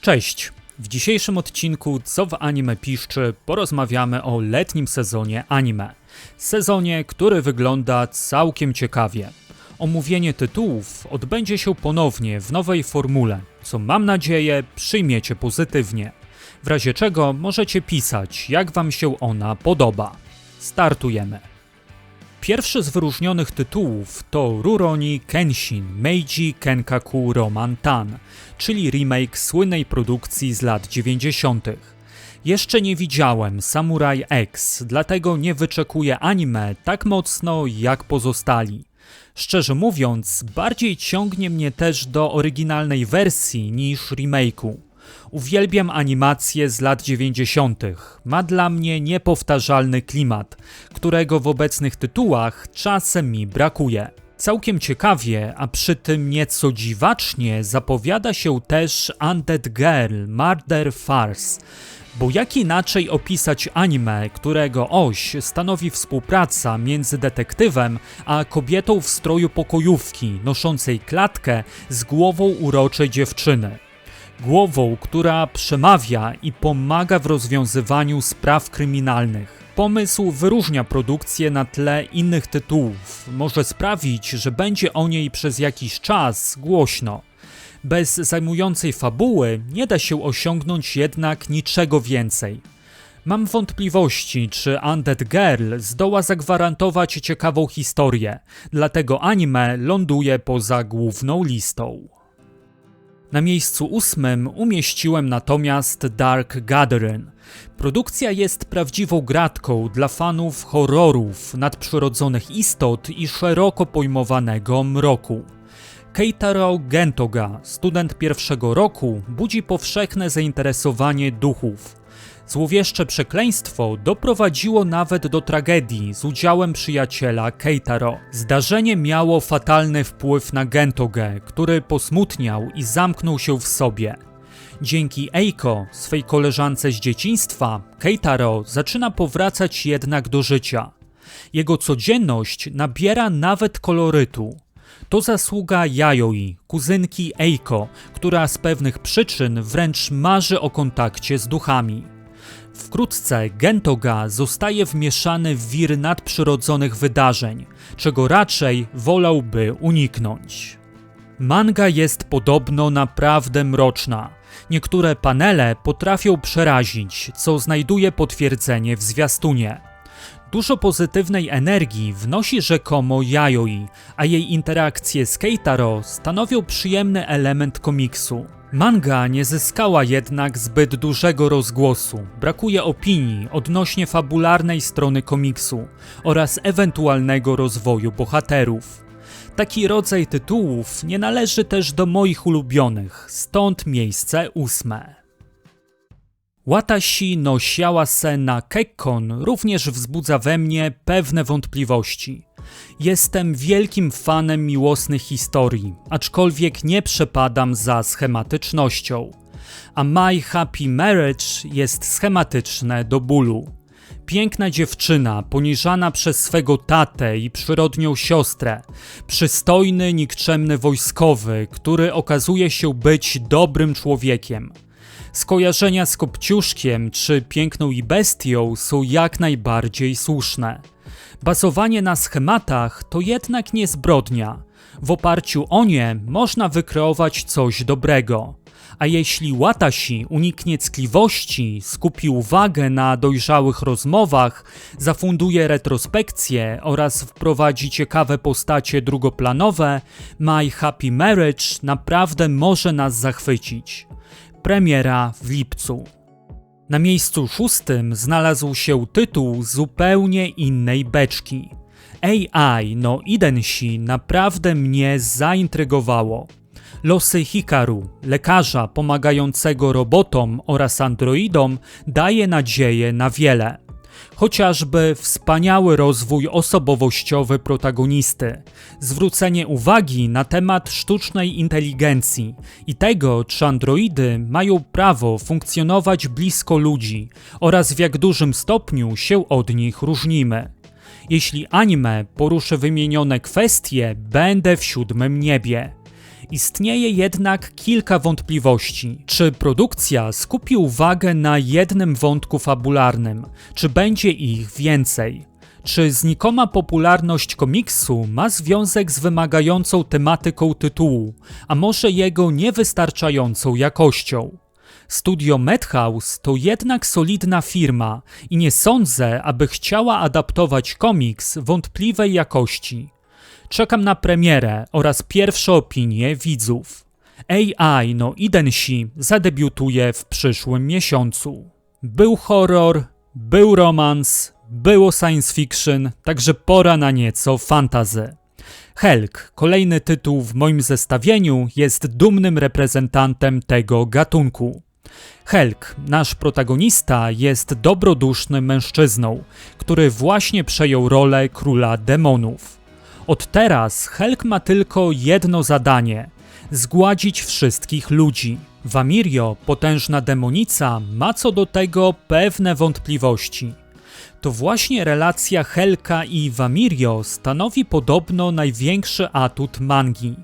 Cześć! W dzisiejszym odcinku Co w anime piszczy porozmawiamy o letnim sezonie anime. Sezonie, który wygląda całkiem ciekawie. Omówienie tytułów odbędzie się ponownie w nowej formule, co mam nadzieję przyjmiecie pozytywnie. W razie czego możecie pisać, jak wam się ona podoba. Startujemy. Pierwszy z wyróżnionych tytułów to Rurouni Kenshin Meiji Kenkaku Roman Tan, czyli remake słynnej produkcji z lat 90. Jeszcze nie widziałem Samurai X, dlatego nie wyczekuję anime tak mocno jak pozostali. Szczerze mówiąc, bardziej ciągnie mnie też do oryginalnej wersji niż remake'u. Uwielbiam animacje z lat 90. Ma dla mnie niepowtarzalny klimat, którego w obecnych tytułach czasem mi brakuje. Całkiem ciekawie, a przy tym nieco dziwacznie zapowiada się też Undead Girl Murder Farce, bo jak inaczej opisać anime, którego oś stanowi współpraca między detektywem a kobietą w stroju pokojówki noszącej klatkę z głową uroczej dziewczyny głową, która przemawia i pomaga w rozwiązywaniu spraw kryminalnych. Pomysł wyróżnia produkcję na tle innych tytułów, może sprawić, że będzie o niej przez jakiś czas głośno. Bez zajmującej fabuły nie da się osiągnąć jednak niczego więcej. Mam wątpliwości, czy Undead Girl zdoła zagwarantować ciekawą historię, dlatego anime ląduje poza główną listą. Na miejscu ósmym umieściłem natomiast Dark Gathering. Produkcja jest prawdziwą gratką dla fanów horrorów, nadprzyrodzonych istot i szeroko pojmowanego mroku. Keitaro Gentoga, student pierwszego roku, budzi powszechne zainteresowanie duchów. Złowieszcze przekleństwo doprowadziło nawet do tragedii z udziałem przyjaciela Keitaro. Zdarzenie miało fatalny wpływ na Gentogę, który posmutniał i zamknął się w sobie. Dzięki Eiko, swej koleżance z dzieciństwa, Keitaro zaczyna powracać jednak do życia. Jego codzienność nabiera nawet kolorytu. To zasługa Yayoi, kuzynki Eiko, która z pewnych przyczyn wręcz marzy o kontakcie z duchami. Wkrótce Gentoga zostaje wmieszany w wir nadprzyrodzonych wydarzeń, czego raczej wolałby uniknąć. Manga jest podobno naprawdę mroczna. Niektóre panele potrafią przerazić, co znajduje potwierdzenie w zwiastunie. Dużo pozytywnej energii wnosi rzekomo Yayoi, a jej interakcje z Keitaro stanowią przyjemny element komiksu. Manga nie zyskała jednak zbyt dużego rozgłosu. Brakuje opinii odnośnie fabularnej strony komiksu oraz ewentualnego rozwoju bohaterów. Taki rodzaj tytułów nie należy też do moich ulubionych, stąd miejsce ósme. Watashi no Shiawase na Kekkon również wzbudza we mnie pewne wątpliwości. Jestem wielkim fanem miłosnych historii, aczkolwiek nie przepadam za schematycznością. A My Happy Marriage jest schematyczne do bólu. Piękna dziewczyna, poniżana przez swego tatę i przyrodnią siostrę, przystojny, nikczemny wojskowy, który okazuje się być dobrym człowiekiem. Skojarzenia z Kopciuszkiem czy Piękną i Bestią są jak najbardziej słuszne. Bazowanie na schematach to jednak nie zbrodnia. W oparciu o nie można wykreować coś dobrego. A jeśli Watashi uniknie ckliwości, skupi uwagę na dojrzałych rozmowach, zafunduje retrospekcję oraz wprowadzi ciekawe postacie drugoplanowe, My Happy Marriage naprawdę może nas zachwycić. Premiera w lipcu. Na miejscu szóstym znalazł się tytuł zupełnie innej beczki. AI no Idensi naprawdę mnie zaintrygowało. Losy Hikaru, lekarza pomagającego robotom oraz androidom, daje nadzieję na wiele chociażby wspaniały rozwój osobowościowy protagonisty, zwrócenie uwagi na temat sztucznej inteligencji i tego, czy androidy mają prawo funkcjonować blisko ludzi oraz w jak dużym stopniu się od nich różnimy. Jeśli anime poruszy wymienione kwestie, będę w siódmym niebie. Istnieje jednak kilka wątpliwości. Czy produkcja skupi uwagę na jednym wątku fabularnym, czy będzie ich więcej? Czy znikoma popularność komiksu ma związek z wymagającą tematyką tytułu, a może jego niewystarczającą jakością? Studio Madhouse to jednak solidna firma i nie sądzę, aby chciała adaptować komiks wątpliwej jakości. Czekam na premierę oraz pierwsze opinie widzów. AI no Idensi zadebiutuje w przyszłym miesiącu. Był horror, był romans, było science fiction, także pora na nieco fantazy. Helk, kolejny tytuł w moim zestawieniu, jest dumnym reprezentantem tego gatunku. Helk, nasz protagonista, jest dobrodusznym mężczyzną, który właśnie przejął rolę króla demonów. Od teraz Helk ma tylko jedno zadanie zgładzić wszystkich ludzi. Vamirio, potężna demonica, ma co do tego pewne wątpliwości. To właśnie relacja Helka i Vamirio stanowi podobno największy atut mangi.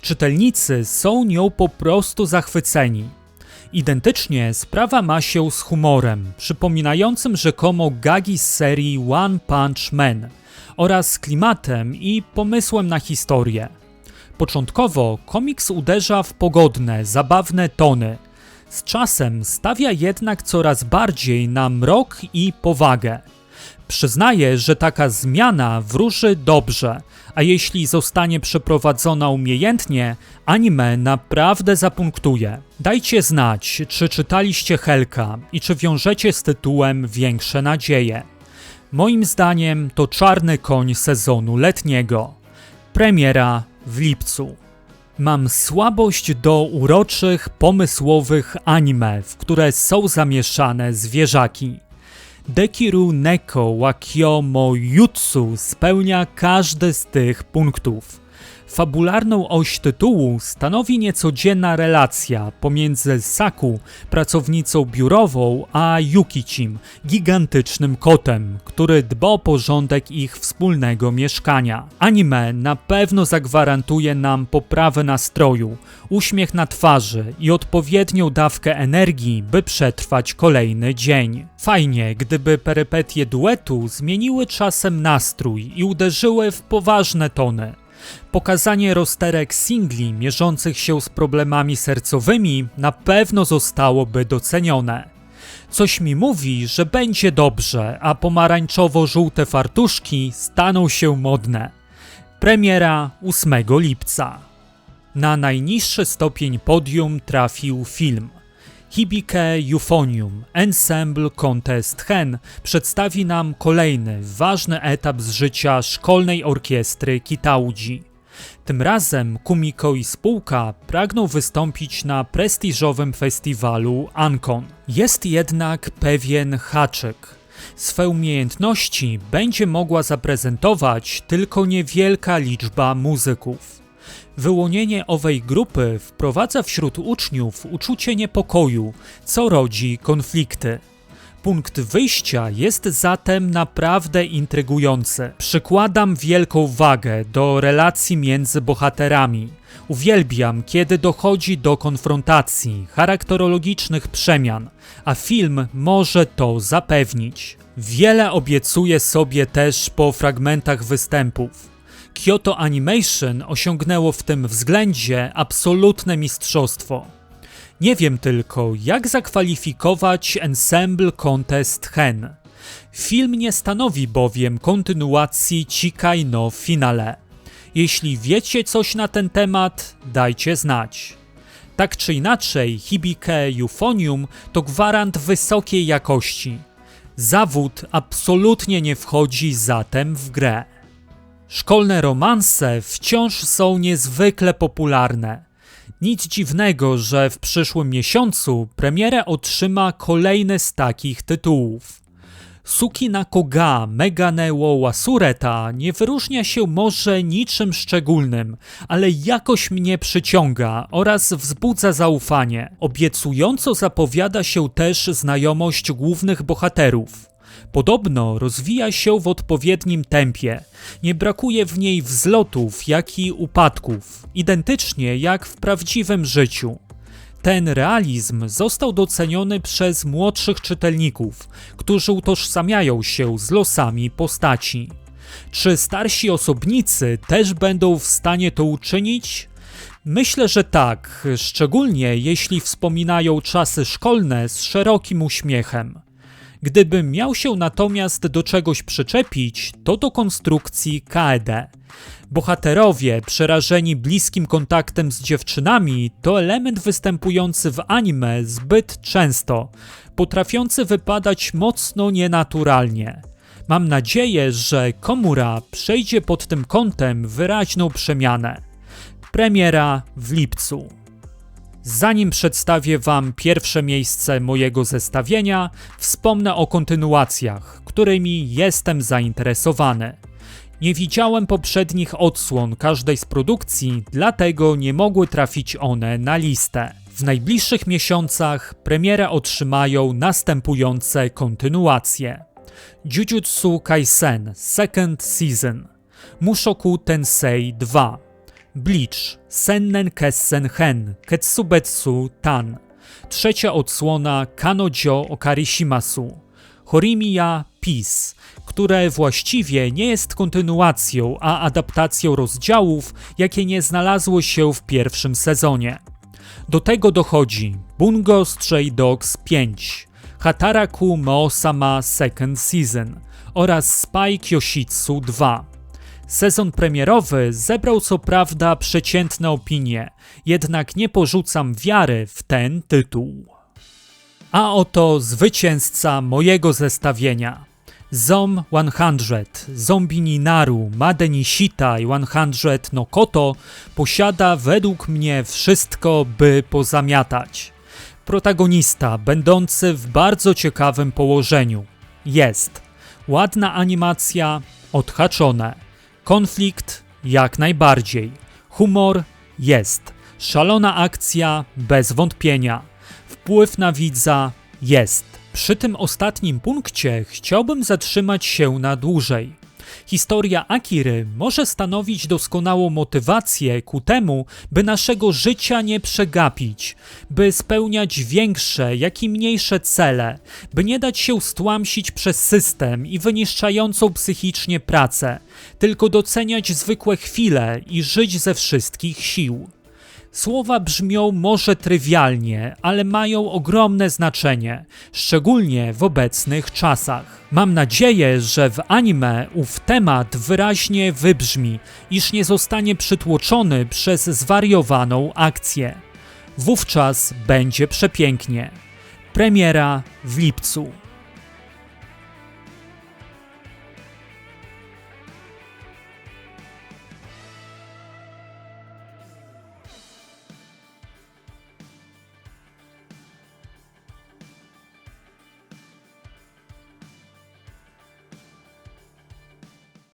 Czytelnicy są nią po prostu zachwyceni. Identycznie sprawa ma się z humorem, przypominającym rzekomo gagi z serii One Punch Man oraz klimatem i pomysłem na historię. Początkowo komiks uderza w pogodne, zabawne tony. Z czasem stawia jednak coraz bardziej na mrok i powagę. Przyznaję, że taka zmiana wróży dobrze, a jeśli zostanie przeprowadzona umiejętnie, anime naprawdę zapunktuje. Dajcie znać, czy czytaliście Helka i czy wiążecie z tytułem większe nadzieje. Moim zdaniem to czarny koń sezonu letniego. Premiera w lipcu. Mam słabość do uroczych, pomysłowych anime, w które są zamieszane zwierzaki. Dekiru Neko Wakyo Mo Jutsu spełnia każdy z tych punktów. Fabularną oś tytułu stanowi niecodzienna relacja pomiędzy Saku, pracownicą biurową, a Yukichim, gigantycznym kotem, który dba o porządek ich wspólnego mieszkania. Anime na pewno zagwarantuje nam poprawę nastroju, uśmiech na twarzy i odpowiednią dawkę energii, by przetrwać kolejny dzień. Fajnie, gdyby perypetie duetu zmieniły czasem nastrój i uderzyły w poważne tony. Pokazanie rozterek singli mierzących się z problemami sercowymi na pewno zostałoby docenione. Coś mi mówi, że będzie dobrze, a pomarańczowo-żółte fartuszki staną się modne. Premiera 8 lipca. Na najniższy stopień podium trafił film. Hibike Euphonium Ensemble Contest Hen przedstawi nam kolejny ważny etap z życia szkolnej orkiestry Kitauji. Tym razem Kumiko i spółka pragną wystąpić na prestiżowym festiwalu Ankon. Jest jednak pewien haczyk. Swe umiejętności będzie mogła zaprezentować tylko niewielka liczba muzyków. Wyłonienie owej grupy wprowadza wśród uczniów uczucie niepokoju, co rodzi konflikty. Punkt wyjścia jest zatem naprawdę intrygujący. Przykładam wielką wagę do relacji między bohaterami. Uwielbiam, kiedy dochodzi do konfrontacji, charakterologicznych przemian, a film może to zapewnić. Wiele obiecuje sobie też po fragmentach występów. Kyoto Animation osiągnęło w tym względzie absolutne mistrzostwo. Nie wiem tylko, jak zakwalifikować Ensemble Contest Hen. Film nie stanowi bowiem kontynuacji Chikai no Finale. Jeśli wiecie coś na ten temat, dajcie znać. Tak czy inaczej, Hibike Euphonium to gwarant wysokiej jakości. Zawód absolutnie nie wchodzi zatem w grę. Szkolne romanse wciąż są niezwykle popularne. Nic dziwnego, że w przyszłym miesiącu premierę otrzyma kolejny z takich tytułów. Suki na Koga Megane wo Wasureta nie wyróżnia się może niczym szczególnym, ale jakoś mnie przyciąga oraz wzbudza zaufanie. Obiecująco zapowiada się też znajomość głównych bohaterów. Podobno rozwija się w odpowiednim tempie. Nie brakuje w niej wzlotów, jak i upadków, identycznie jak w prawdziwym życiu. Ten realizm został doceniony przez młodszych czytelników, którzy utożsamiają się z losami postaci. Czy starsi osobnicy też będą w stanie to uczynić? Myślę, że tak, szczególnie jeśli wspominają czasy szkolne z szerokim uśmiechem. Gdybym miał się natomiast do czegoś przyczepić, to do konstrukcji KED. Bohaterowie przerażeni bliskim kontaktem z dziewczynami to element występujący w anime zbyt często, potrafiący wypadać mocno nienaturalnie. Mam nadzieję, że Komura przejdzie pod tym kątem wyraźną przemianę. Premiera w lipcu. Zanim przedstawię Wam pierwsze miejsce mojego zestawienia, wspomnę o kontynuacjach, którymi jestem zainteresowany. Nie widziałem poprzednich odsłon każdej z produkcji, dlatego nie mogły trafić one na listę. W najbliższych miesiącach premierę otrzymają następujące kontynuacje: Jujutsu Kaisen Second Season, Mushoku Tensei 2, Bleach Sennen Kessen Hen Ketsubetsu Tan, trzecia odsłona Kanojo Okarishimasu, Horimiya Peace, które właściwie nie jest kontynuacją, a adaptacją rozdziałów, jakie nie znalazło się w pierwszym sezonie. Do tego dochodzi Bungo Stray Dogs 5, Hataraku Mao-sama Second Season oraz Spy Kyoshitsu 2. Sezon premierowy zebrał co prawda przeciętne opinie, jednak nie porzucam wiary w ten tytuł. A oto zwycięzca mojego zestawienia. ZOM 100, Zombie Ninaru, Madenishita i 100 no Koto posiada według mnie wszystko, by pozamiatać. Protagonista, będący w bardzo ciekawym położeniu. Jest. Ładna animacja, odhaczone. Konflikt, jak najbardziej. Humor, jest. Szalona akcja, bez wątpienia. Wpływ na widza, jest. Przy tym ostatnim punkcie chciałbym zatrzymać się na dłużej. Historia Akiry może stanowić doskonałą motywację ku temu, by naszego życia nie przegapić, by spełniać większe, jak i mniejsze cele, by nie dać się stłamsić przez system i wyniszczającą psychicznie pracę, tylko doceniać zwykłe chwile i żyć ze wszystkich sił. Słowa brzmią może trywialnie, ale mają ogromne znaczenie, szczególnie w obecnych czasach. Mam nadzieję, że w anime ów temat wyraźnie wybrzmi, iż nie zostanie przytłoczony przez zwariowaną akcję. Wówczas będzie przepięknie. Premiera w lipcu.